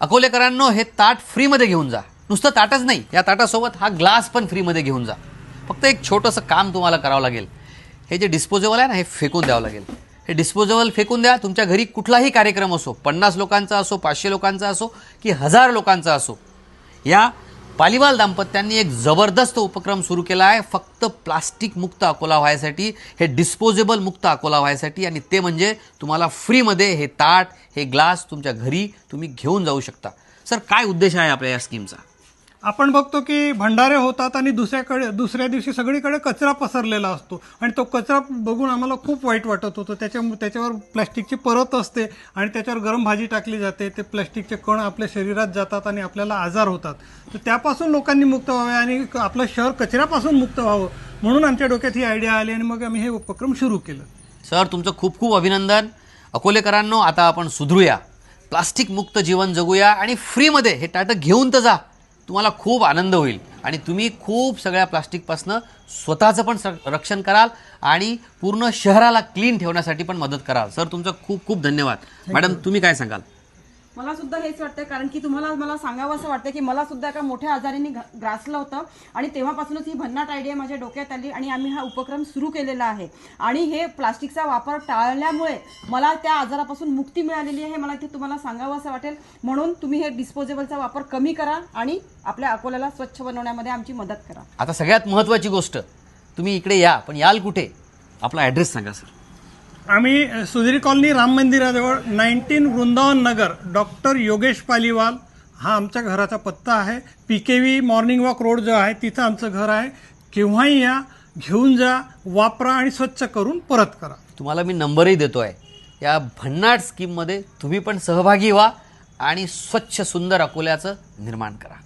अकोलेकरांनो हे ताट फ्रीमध्ये घेऊन जा. नुसतं ताटच नाही. या ताटासोबत हा ग्लास पण फ्रीमध्ये घेऊन जा. फक्त एक छोटंसं काम तुम्हाला करावं लागेल. हे जे डिस्पोजेबल आहे ना हे फेकून द्यावं लागेल. हे डिस्पोजेबल फेकून द्या. तुमच्या घरी कुठलाही कार्यक्रम असो पन्नास लोकांचा असो पाचशे लोकांचा असो की हजार लोकांचा असो या पालिवाल दाम्पत्यांनी एक जबरदस्त उपक्रम सुरू केला आहे. फक्त प्लास्टिक मुक्त अकोला व्हायसाठी हे डिस्पोजेबल मुक्त अकोला व्हायसाठी आणि ते म्हणजे तुम्हाला फ्रीमध्ये हे ताट हे ग्लास तुमच्या घरी तुम्ही घेऊन जाऊ शकता. सर काय उद्देश आहे आपल्या या स्कीमचा आपण बघतो की भंडारे होतात आणि दुसऱ्याकडे दुसऱ्या दिवशी सगळीकडे कचरा पसरलेला असतो. आणि तो कचरा बघून आम्हाला खूप वाईट वाटत होतं. त्याच्या त्याच्यावर प्लॅस्टिकची परत असते आणि त्याच्यावर गरम भाजी टाकली जाते. ते प्लॅस्टिकचे कण आपल्या शरीरात जातात आणि आपल्याला आजार होतात. तर त्यापासून लोकांनी मुक्त व्हावे आणि क- आपलं शहर कचऱ्यापासून मुक्त व्हावं म्हणून आमच्या डोक्यात ही आयडिया आली आणि मग आम्ही हे उपक्रम सुरू केलं. सर तुमचं खूप खूप अभिनंदन. अकोलेकरांनो आता आपण सुधरूया. प्लास्टिक मुक्त जीवन जगूया आणि फ्रीमध्ये हे टाटं घेऊन तर जा. तुम्हाला खूप आनंद होईल. आणि तुम्ही खूप सगळ्या प्लास्टिकपासनं स्वतःचं पण रक्षण कराल आणि पूर्ण शहराला क्लीन ठेवण्यासाठी पण मदत कराल. सर तुमचं खूप खूप धन्यवाद. मॅडम तुम्ही काय सांगाल? मला सुद्धा हेच वाटतं कारण की तुम्हाला मला सांगावं असं वाटतं की मला सुद्धा एका मोठ्या आजारीने घ- ग्रासलं होतं आणि तेव्हापासूनच ही भन्नाट आयडिया माझ्या डोक्यात आली आणि आम्ही हा उपक्रम सुरू केलेला आहे. आणि हे प्लास्टिकचा वापर टाळल्यामुळे मला त्या आजारापासून मुक्ती मिळालेली आहे मला ते तुम्हाला सांगावं असं वाटेल. म्हणून तुम्ही हे डिस्पोजेबलचा वापर कमी करा आणि आपल्या अकोल्याला स्वच्छ बनवण्यामध्ये आमची मदत करा. आता सगळ्यात महत्त्वाची गोष्ट तुम्ही इकडे या पण याल कुठे? आपला ॲड्रेस सांगा सर आम्ही सुधीर कॉलनी राम मंदिराजवळ नाईन्टीन वृंदावन नगर डॉक्टर योगेश पालीवाल हा आमच्या घराचा पत्ता आहे. P K V morning walk road जो आहे तिथं आमचं घर आहे. केव्हाही या घेऊन जा वापरा आणि स्वच्छ करून परत करा. तुम्हाला मी नंबरही देतो आहे या भन्नाट स्कीममध्ये तुम्ही पण सहभागी व्हा आणि स्वच्छ सुंदर अकोल्याचं निर्माण करा.